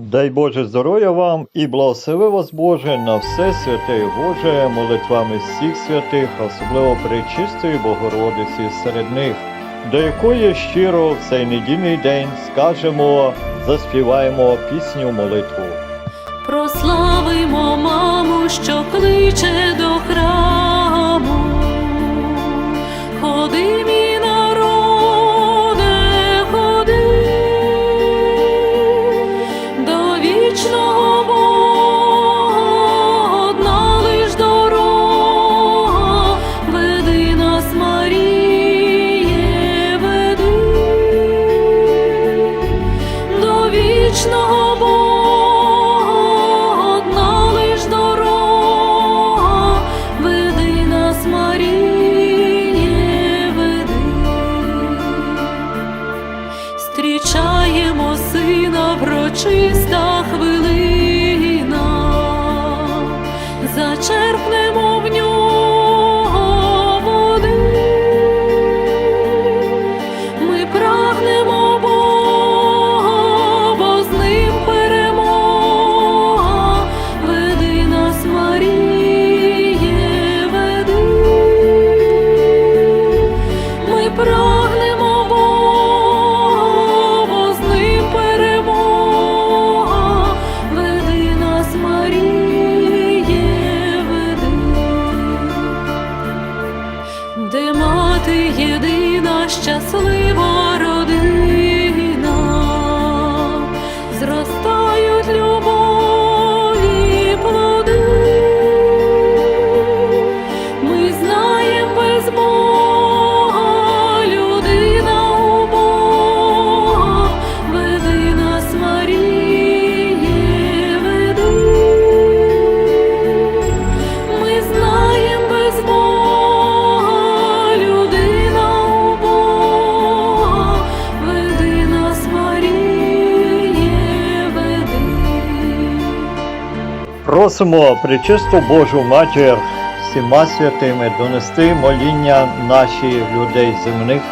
Дай Боже здоров'я вам і благослови вас Боже на все святе і Боже, молитвами всіх святих, особливо Пречистої Богородиці серед них, до якої щиро в цей недільний день скажемо, заспіваємо пісню молитву. Прославимо маму, що кличе до храму. Просимо Пречисту Божу Матір всіма святими донести моління наші людей земних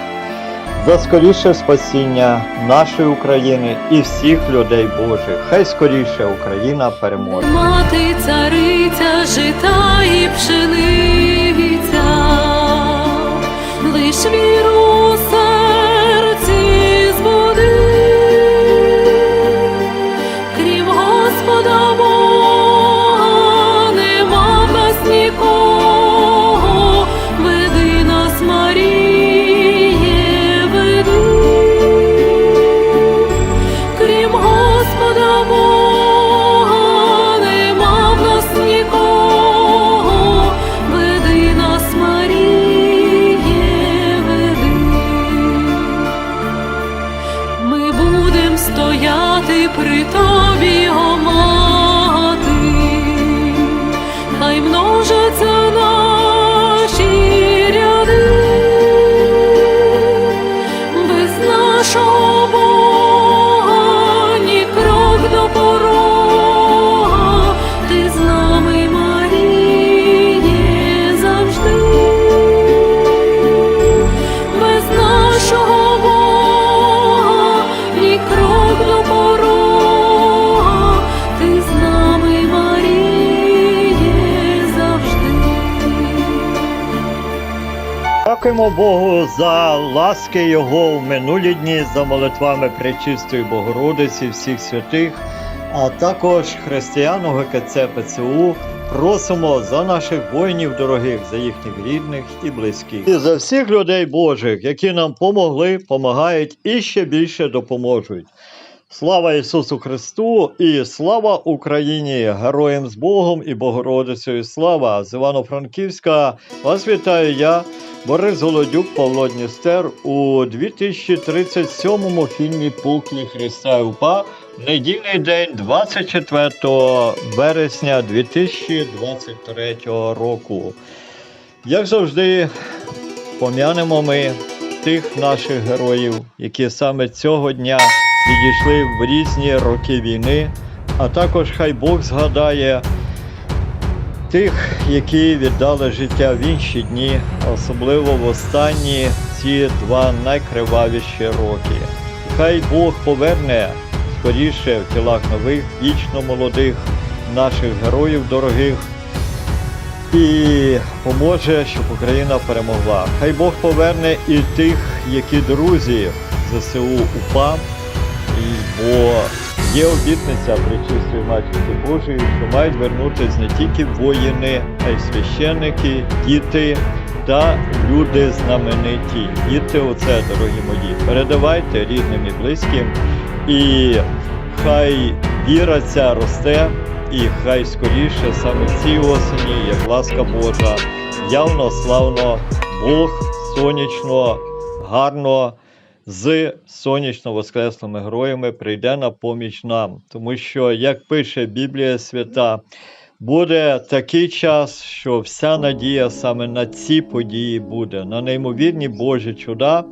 за скоріше спасіння нашої України і всіх людей Божих. Хай скоріше Україна переможе. Мати цариця, жита і пшениця, лиш віру Дякуємо Богу за ласки Його в минулі дні, за молитвами Пречистої Богородиці, всіх святих, а також християн УГКЦ ПЦУ. Просимо за наших воїнів дорогих, за їхніх рідних і близьких. І за всіх людей Божих, які нам помогли, помагають і ще більше допоможуть. Слава Ісусу Христу і слава Україні! Героям з Богом і Богородицею слава! З Івано-Франківська вас вітаю я, Борис Голодюк, Павло Дністер у 2037 фільмі Полки Христа УПА недільний день 24 березня 2023 року. Як завжди, пом'янемо ми тих наших героїв, які саме цього дня відійшли в різні роки війни, а також хай Бог згадає тих, які віддали життя в інші дні, особливо в останні ці два найкривавіші роки. Хай Бог поверне скоріше в тілах нових, вічно молодих наших героїв дорогих і поможе, щоб Україна перемогла. Хай Бог поверне і тих, які друзі ЗСУ УПА, бо є обітниця причистої Матінки Божої, що мають вернутися не тільки воїни, а й священники, діти та люди знамениті. Діти, оце, дорогі мої, передавайте рідним і близьким, і хай віра ця росте, і хай скоріше саме цій осені, як ласка Божа, явно, славно, Бог сонячно, гарно з сонячно-воскресними героями прийде на поміч нам. Тому що, як пише Біблія Свята, буде такий час, що вся надія саме на ці події буде, на неймовірні Божі чуда,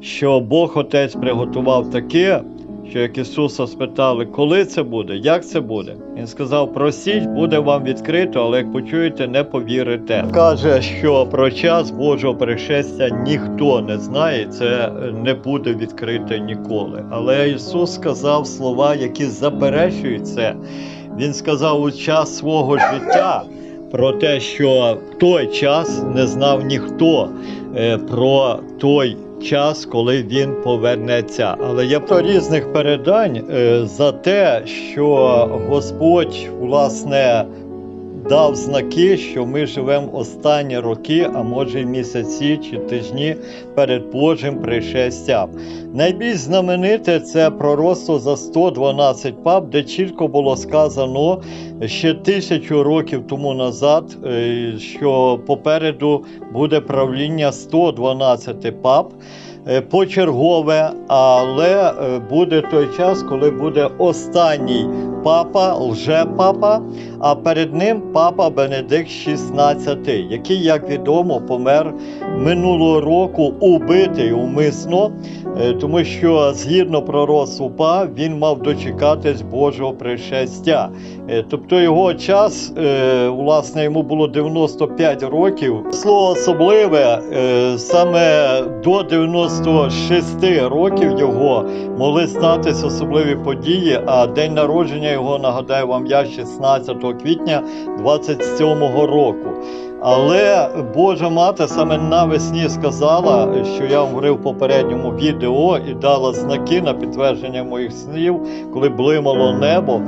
що Бог Отець приготував таке, що як Ісуса спитали, коли це буде, як це буде. Він сказав: просіть, буде вам відкрито, але як почуєте, не повірите. Каже, що про час Божого пришестя ніхто не знає, це не буде відкрите ніколи. Але Ісус сказав слова, які заперечують це. Він сказав у час свого життя про те, що в той час не знав ніхто е, про той час, коли він повернеться. Але є про різних передань е, за те, що Господь власне дав знаки, що ми живемо останні роки, а може місяці чи тижні перед Божим пришестям. Найбільш знамените це пророцтво за 112 пап, де чітко було сказано ще тисячу років тому назад, е, що попереду буде правління 112 пап. е, Почергове, але е, буде той час, коли буде останній папа, лже-папа, а перед ним папа Бенедикт XVI, який, як відомо, помер минулого року убитий умисно, е, тому що згідно пророцтву Па, він мав дочекатись Божого пришестя. Е, Тобто його час, е, власне, йому було 95 років. Слово особливе, саме до 96 років його могли статись особливі події, а день народження його, нагадаю вам, я 16 квітня 27 року. Але Божа мати саме навесні сказала, що я вам говорив в попередньому відео і дала знаки на підтвердження моїх слів, коли блимало небо.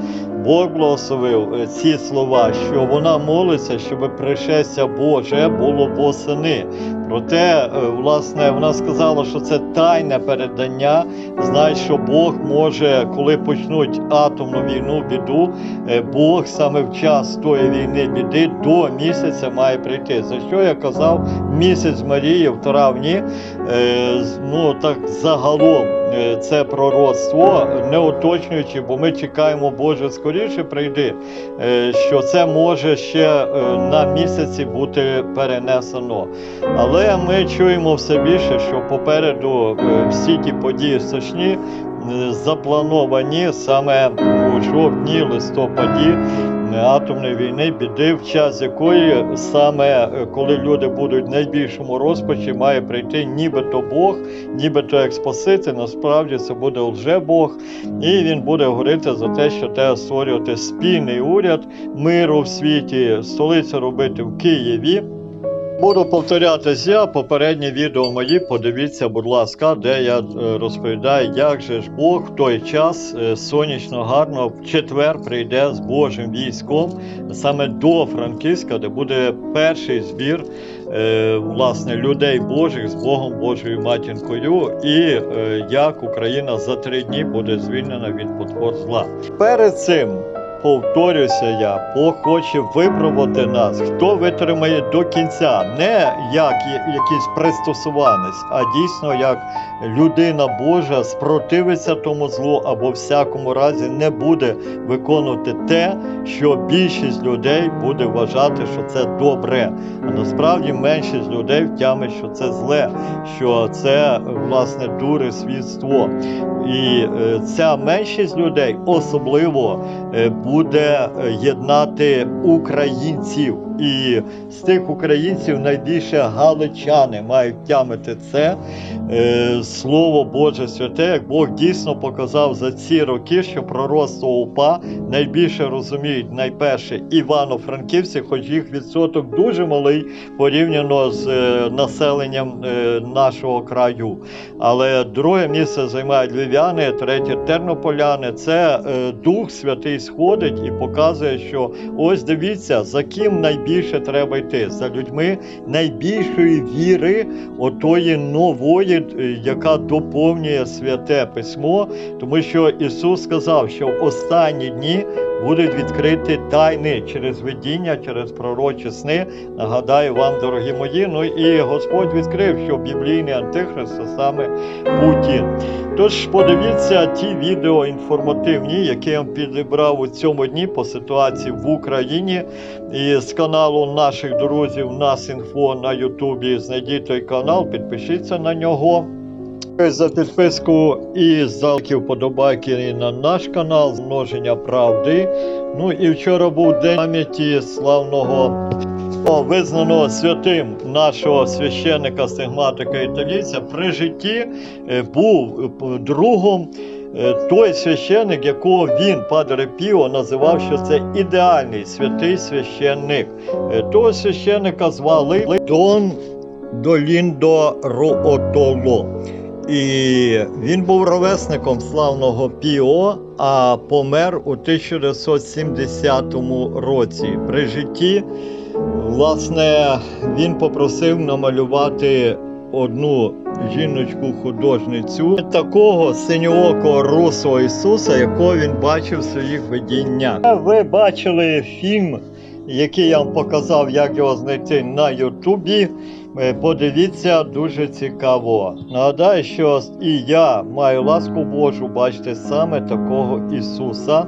Бог благословив е, ці слова, що вона молиться, щоб пришестя Боже було восени. Проте, е, власне, вона сказала, що це тайне передання. Знає, що Бог може, коли почнуть атомну війну, біду, е, Бог саме в час тої війни біди до місяця має прийти. За що я казав місяць Марії в травні, е, ну так загалом. Е, Це пророцтво, не уточнюючи, бо ми чекаємо, Боже, скоріше прийди, е, що це може ще е, на місяці бути перенесено. Але ми чуємо все більше, що попереду всі ті події страшні е, заплановані саме у жовтні, листопаді атомної війни, біди, в час якої саме е, коли люди будуть в найбільшому розпачі, має прийти нібито Бог, нібито спасити. насправді це буде лже-Бог, і він буде говорити за те, що треба створювати спільний уряд миру в світі, столицю робити в Києві. Буду повторятись я, попередні відео мої, подивіться, будь ласка, де я е, розповідаю, як же ж Бог в той час е, сонячно гарно в четвер прийде з Божим військом саме до Франківська, де буде перший збір е, власне людей Божих з Богом Божою матінкою, і як Україна за три дні буде звільнена від потвор зла. Перед цим повторюся я, Бог хоче випробувати нас, хто витримає до кінця, не як якийсь пристосуванець, а дійсно як людина Божа спротивиться тому злу або всякому разі не буде виконувати те, що більшість людей буде вважати, що це добре. А насправді меншість людей втямить, що це зле, що це власне дуре свідство. І е, ця меншість людей особливо е, буде е, єднати українців. І з тих українців найбільше галичани мають тямити це е, слово Боже святе, як Бог дійсно показав за ці роки, що пророцтво УПА найбільше розуміють найперше івано-франківці, хоч їх відсоток дуже малий порівняно з е, населенням е, нашого краю. Але друге місце займають львів'яни, третє тернополяни. Це е, Дух Святий сходить і показує, що ось дивіться, за ким найбільше треба йти, за людьми найбільшої віри, отої нової, е, яка доповнює святе письмо, тому що Ісус сказав, що в останні дні будуть відкриті тайни через видіння, через пророчі сни. Нагадаю вам, дорогі мої. Ну і Господь відкрив, що біблійний антихрист це саме Путін. Тож подивіться ті відео інформативні, які я підібрав у цьому дні по ситуації в Україні. І з каналу наших друзів Насінфо на Ютубі. Знайдіть той канал, підпишіться на нього. За підписку і за вподобайки на наш канал множення правди. Ну і вчора був день пам'яті славного визнаного святим нашого священника стигматика італійця при житті е, був е, другом е, той священник, якого він, Падре Піо, називав, що це ідеальний святий священник. Того священника звали Дон Доліндо Руотоло. І він був ровесником славного Піо, а помер у 1970 році. При житті, власне, він попросив намалювати одну жіночку художницю такого синьоокого русого Ісуса, якого він бачив в своїх видіннях. Ви бачили фільм, який я вам показав, як його знайти на Ютубі. Е, Подивіться, дуже цікаво. Нагадаю, що і я маю ласку Божу бачити саме такого Ісуса.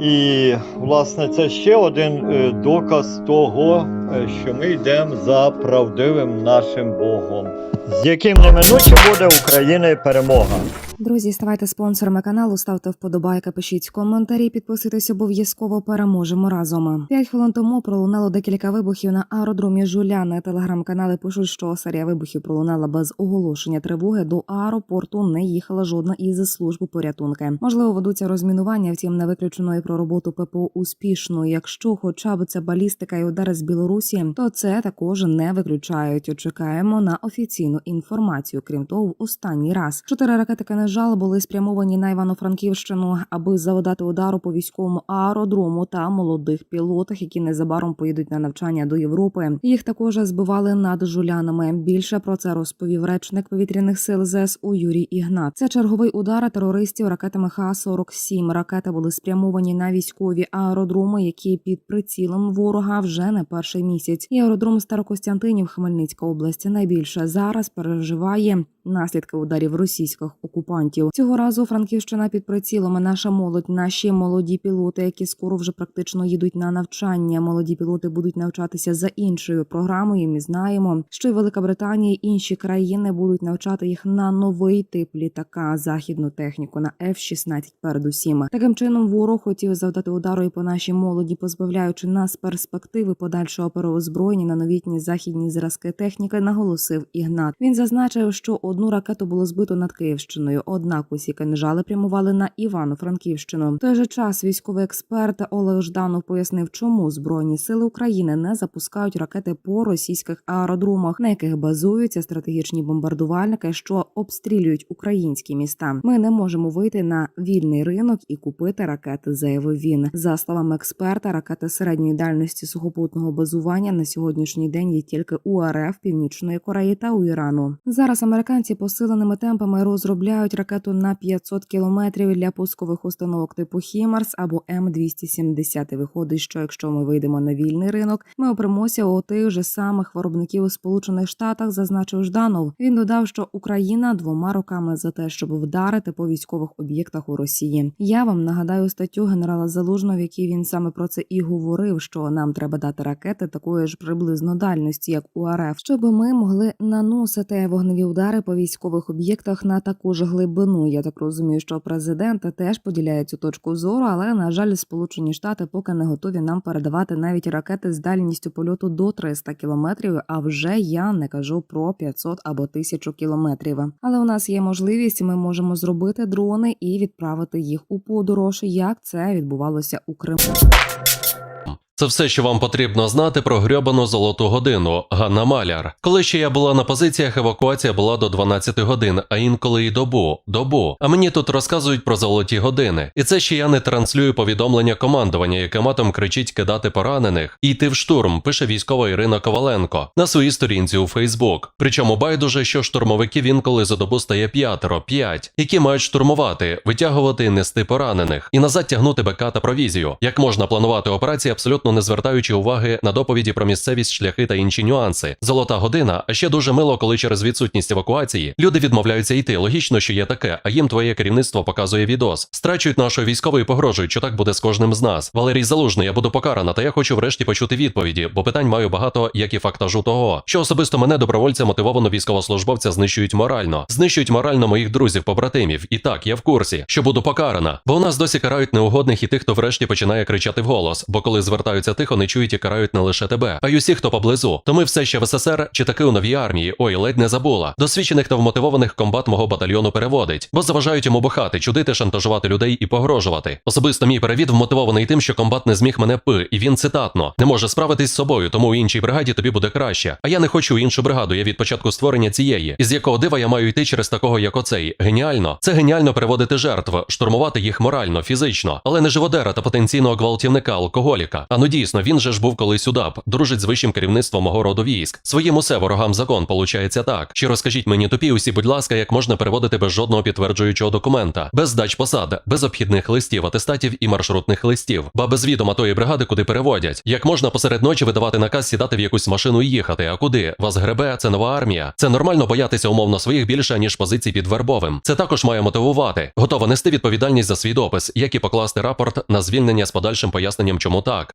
І, власне, це ще один е, доказ того, е, що ми йдемо за правдивим нашим Богом, з яким неминуче буде України перемога. Друзі, ставайте спонсорами каналу, ставте вподобайки, пишіть коментарі, підписуйтесь обов'язково. Переможемо разом. П'ять хвилин тому пролунало декілька вибухів на аеродромі Жуляни. Телеграм-канали пишуть, що серія вибухів пролунала без оголошення тривоги. До аеропорту не їхала жодна із служб порятунки. Можливо, ведуться розмінування, втім не виключено і про роботу ППО успішно. Якщо, хоча б це балістика і удари з Білорусі, то це також не виключають. Чекаємо на офіційну інформацію. Крім того, в останній раз чотири ракети «Кинжал» були спрямовані на Івано-Франківщину, аби завдати удару по військовому аеродрому та молодих пілотах, які незабаром поїдуть на навчання до Європи. Їх також збивали над жулянами. Більше про це розповів речник повітряних сил ЗСУ Юрій Ігнат. Це черговий удар терористів ракетами Х-47. Ракети були спрямовані на військові аеродроми, які під прицілом ворога вже не перший місяць. І аеродром Старокостянтинів, Хмельницька область найбільше зараз переживає наслідки ударів російських окупантів. Цього разу Франківщина під прицілом. Наша молодь, наші молоді пілоти, які скоро вже практично їдуть на навчання. Молоді пілоти будуть навчатися за іншою програмою. Ми знаємо, що і Велика Британія і інші країни будуть навчати їх на новий тип літака, західну техніку на F-16 передусім. Таким чином, ворог хотів завдати удару і по нашій молоді, позбавляючи нас перспективи подальшого переозброєння на новітні західні зразки техніки, наголосив Ігнат. Він зазначив, що одну ракету було збито над Київщиною, однак усі кинжали прямували на Івано-Франківщину. В той же час військовий експерт Олег Жданов пояснив, чому збройні сили України не запускають ракети по російських аеродромах, на яких базуються стратегічні бомбардувальники, що обстрілюють українські міста. Ми не можемо вийти на вільний ринок і купити ракети, заявив він. За словами експерта, ракети середньої дальності сухопутного базування на сьогоднішній день є тільки у РФ, Північної Кореї та у Ірану. Зараз американці посиленими темпами розробляють ракету на 500 кілометрів для пускових установок типу Хімарс або М270. Виходить, що якщо ми вийдемо на вільний ринок, ми опримося у тих же самих виробників у Сполучених Штатах, зазначив Жданов. Він додав, що Україна двома роками за те, щоб вдарити по військових об'єктах у Росії. Я вам нагадаю статтю генерала Залужного, в якій він саме про це і говорив, що нам треба дати ракети такої ж приблизно дальності, як у РФ, щоб ми могли наносити вогневі удари по військових об'єктах на таку ж глибину. Я так розумію, що президент теж поділяє цю точку зору, але на жаль, Сполучені Штати поки не готові нам передавати навіть ракети з дальністю польоту до 300 кілометрів. А вже я не кажу про 500 або 1000 кілометрів. Але у нас є можливість, ми можемо зробити дрони і відправити їх у подорож, як це відбувалося у Криму. Це все, що вам потрібно знати про грьобану золоту годину Ганна Маляр. Коли ще я була на позиціях, евакуація була до 12 годин, а інколи й добу. Добу. А мені тут розказують про золоті години. І це ще я не транслюю повідомлення командування, яке матом кричить кидати поранених і йти в штурм, пише військова Ірина Коваленко на своїй сторінці у Фейсбук. Причому байдуже, що штурмовиків інколи за добу стає п'ятеро, п'ять, які мають штурмувати, витягувати і нести поранених і назад тягнути БК та провізію. Як можна планувати операції абсолютно не звертаючи уваги на доповіді про місцевість, шляхи та інші нюанси. Золота година, а ще дуже мило, коли через відсутність евакуації люди відмовляються йти. Логічно, що є таке, а їм твоє керівництво показує відос. Страчують нашого військового і погрожують, що так буде з кожним з нас. Валерій Залужний, я буду покарана, та я хочу врешті почути відповіді, бо питань маю багато, як і фактажу того, що особисто мене добровольця мотивовано військовослужбовця знищують морально, знищують морально моїх друзів, побратимів. І так, я в курсі, що буду покарана. Бо у нас досі карають неугодних і тих, хто врешті починає кричати вголос. Бо коли звертаються тихо, не чують і карають не лише тебе, а й усіх, хто поблизу. То ми все ще в СССР чи таки у новій армії. Ой, ледь не забула. Досвідчених та вмотивованих комбат мого батальйону переводить, бо заважають йому бухати, чудити, шантажувати людей і погрожувати. Особисто мій перевід вмотивований тим, що комбат не зміг мене пи, і він цитатно не може справитись з собою, тому у іншій бригаді тобі буде краще. А я не хочу іншу бригаду. Я від початку створення цієї, із якого дива я маю йти через такого, як оцей. Геніально. Це геніально переводити жертв, штурмувати їх морально, фізично, але не живодера та потенційного гвалтівника, алкоголіка. А ну дійсно, він же ж був колись удап, дружить з вищим керівництвом мого роду військ. Своїм усе ворогам закон получається так. Чи розкажіть мені тупі усі, будь ласка, як можна переводити без жодного підтверджуючого документа, без здач посад, без обхідних листів, атестатів і маршрутних листів, ба без відома тої бригади, куди переводять. Як можна посеред ночі видавати наказ сідати в якусь машину і їхати? А куди? Вас гребе, це нова армія. Це нормально боятися умовно своїх більше ніж позицій під вербовим. Це також має мотивувати. Готова нести відповідальність за свій допис, як і покласти рапорт на звільнення з подальшим поясненням, чому так.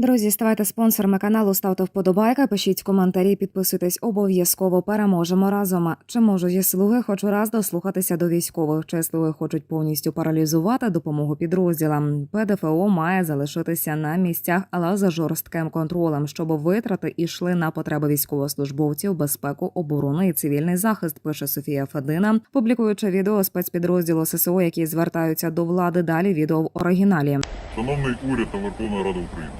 Друзі, ставайте спонсорами каналу, ставте вподобайка, пишіть коментарі, підписуйтесь обов'язково. Переможемо разом. Чи можуть слуги хоч раз дослухатися до військових? Чи слуги хочуть повністю паралізувати допомогу підрозділам? ПДФО має залишитися на місцях, але за жорстким контролем, щоб витрати йшли на потреби військовослужбовців, безпеку, оборону і цивільний захист. Пише Софія Федина, публікуючи відео спецпідрозділу ССО, які звертаються до влади. Далі відео в оригіналі. Шановний уряд та Верховна Рада України,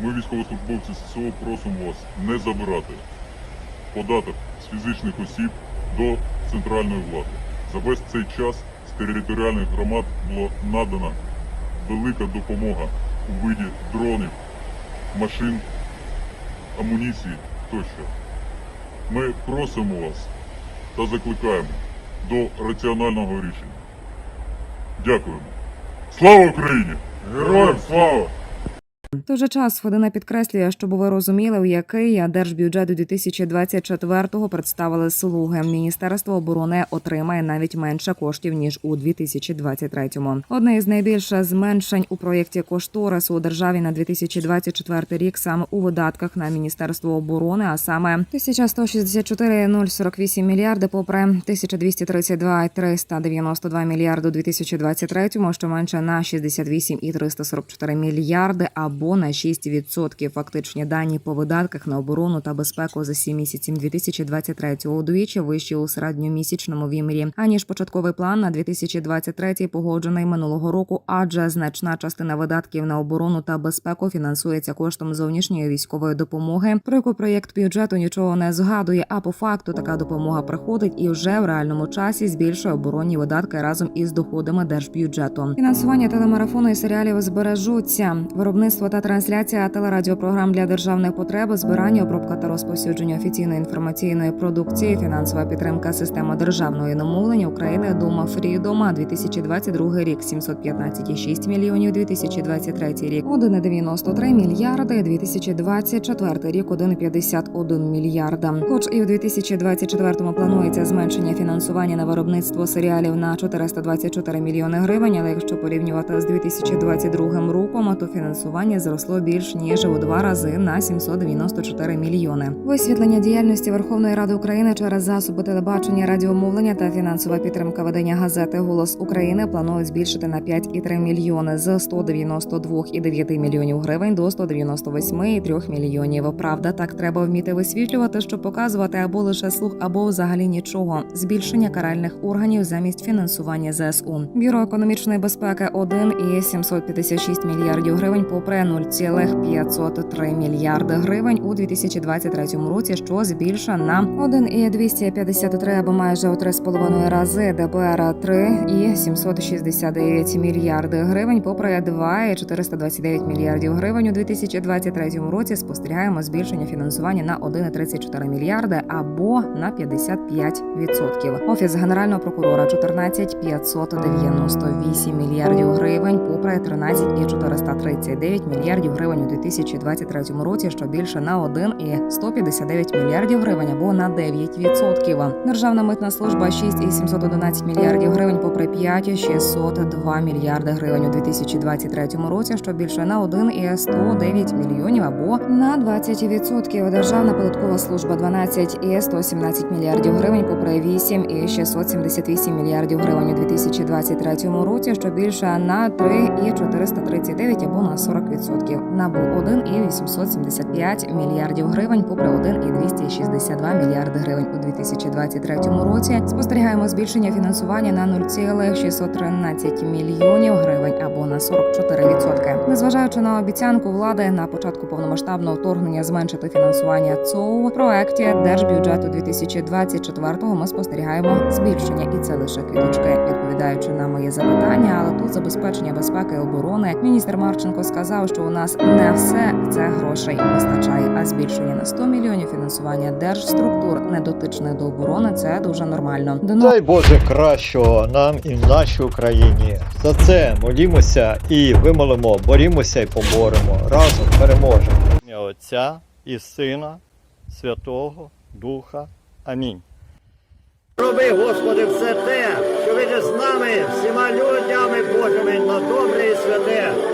ми, військовослужбовці ССО, просимо вас не забирати податок з фізичних осіб до центральної влади. За весь цей час з територіальних громад було надана велика допомога у виді дронів, машин, амуніції тощо. Ми просимо вас та закликаємо до раціонального рішення. Дякуємо. Слава Україні! Героям слава! В той же час Федина підкреслює, щоб ви розуміли, який держбюджет у 2024-го представили слуги. Міністерство оборони отримає навіть менше коштів ніж у 2023-му. Одне із найбільших зменшень у проєкті кошторису у державі на 2024 рік саме у видатках на міністерство оборони, а саме 1164,048 мільярди, попри 1232,392 мільярди у 2023-му, що менше на 68,344 мільярди або на 6%. Фактичні дані по видатках на оборону та безпеку за 7 місяців 2023-го удвічі вищі у середньомісячному вимірі, аніж початковий план на 2023 погоджений минулого року, адже значна частина видатків на оборону та безпеку фінансується коштом зовнішньої військової допомоги, про яку проєкт бюджету нічого не згадує. А по факту така допомога приходить і вже в реальному часі збільшує оборонні видатки разом із доходами держбюджету. Фінансування телемарафону і серіалів збережуться. Виробництво та трансляція телерадіопрограм для державних потреб, збирання, обробка та розповсюдження офіційної інформаційної продукції, фінансова підтримка системи державного іномовлення України Дума Фрідома 2022 рік 715,6 мільйонів, 2023 рік 1,93 мільярди, 2024 рік 1,51 мільярда. Хоч і у 2024 планується зменшення фінансування на виробництво серіалів на 424 мільйони гривень, але якщо порівнювати з 2022 роком, то фінансування зросло більш ніж у два рази на 794 мільйони. Висвітлення діяльності Верховної Ради України через засоби телебачення, радіомовлення та фінансова підтримка ведення газети Голос України планують збільшити на 5,3 мільйони з 192,9 мільйонів гривень до 198,3 мільйонів. Правда, так треба вміти висвітлювати, щоб показувати або лише слух, або взагалі нічого. Збільшення каральних органів замість фінансування ЗСУ. Бюро економічної безпеки 1 і 756 мільярдів гривень, попри 0,503 мільярди гривень у 2023 році, що збільшує на 1,253 або майже у 3,5 рази ДБР 3 і 769 мільярди гривень, попри 2,429 мільярдів гривень у 2023 році спостерігаємо збільшення фінансування на 1,34 мільярди або на 55%. Офіс генерального прокурора 14 598 мільярдів гривень, попри 13 і 439 мільярдів гривень у 2023 році, що більше на 1 і 159 мільярдів гривень або на 9%. Державна митна служба 6 і 711 мільярдів гривень, попри 5 і 602 мільярди гривень у 2023 році, що більше на 1 і 109 мільйонів або на 20%. Державна податкова служба 12 і 117 мільярдів гривень, попри 8 і 678 мільярдів гривень у 2023 році, що більше на 3 і 439 або на 40%. НАБУ 1 і 875 мільярдів гривень, попри 1 і 262 мільярди гривень у 2023 році. Спостерігаємо збільшення фінансування на 0,613 мільйонів гривень або на 44%. Незважаючи на обіцянку влади на початку повномасштабного вторгнення зменшити фінансування ЦОУ, в проекті держбюджету 2024-го ми спостерігаємо збільшення, і це лише квіточки. Відповідаючи на мої запитання, але тут забезпечення безпеки і оборони. Міністр Марченко сказав, що у нас не все це грошей вистачає, а збільшення на 100 мільйонів фінансування держструктур недотичних до оборони це дуже нормально. До Дай Боже кращого нам і в нашій Україні. За це молімося і вимолимо, борімося і поборемо. Разом переможемо. Отця і Сина, Святого Духа. Амінь. Роби, Господи, все те, що видиш з нами, всіма людями Божими на добре і святе.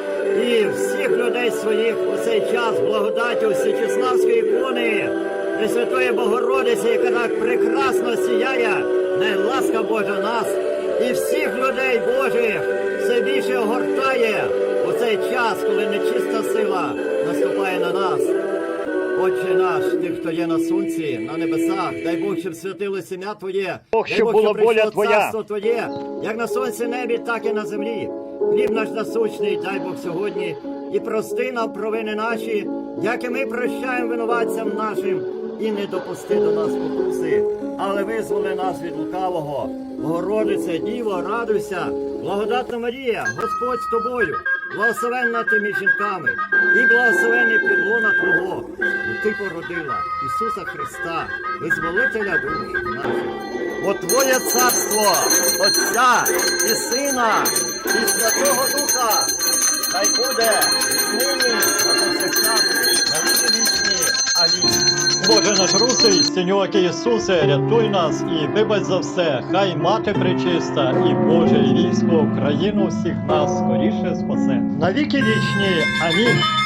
і всіх людей своїх у цей час благодаттю Всечеславської ікони Пресвятої Богородиці, яка так прекрасно сіяє, най ласка Божа нас і всіх людей Божих все більше огортає у цей час, коли нечиста сила наступає на нас. Отче наш, ти, хто є на сонці, на небесах, дай Бог, щоб святилося ім'я Твоє, Бог, дай щоб Бог, щоб прийшло воля Твоя. царство Твоє, як на сонці небі, так і на землі. Хліб наш насущний, дай Бог сьогодні, і прости нам провини наші, як і ми прощаємо винуватцям нашим, і не допусти до нас покуси, але визволи нас від лукавого. Богородице, Діво, радуйся, благодатна Марія, Господь з тобою, благословенна ти між жінками, і благословений підлона Твого, бо ти породила Ісуса Христа, визволителя душ наших. Бо Твоє царство, Отця і Сина, і Святого Духа, хай буде нині на повсякчас, на віки вічні. Амінь. Боже наш русий, Синьоки Ісусе, рятуй нас і вибач за все, хай мати пречиста і Боже і військо Україну всіх нас скоріше спасе. На віки вічні. Амінь.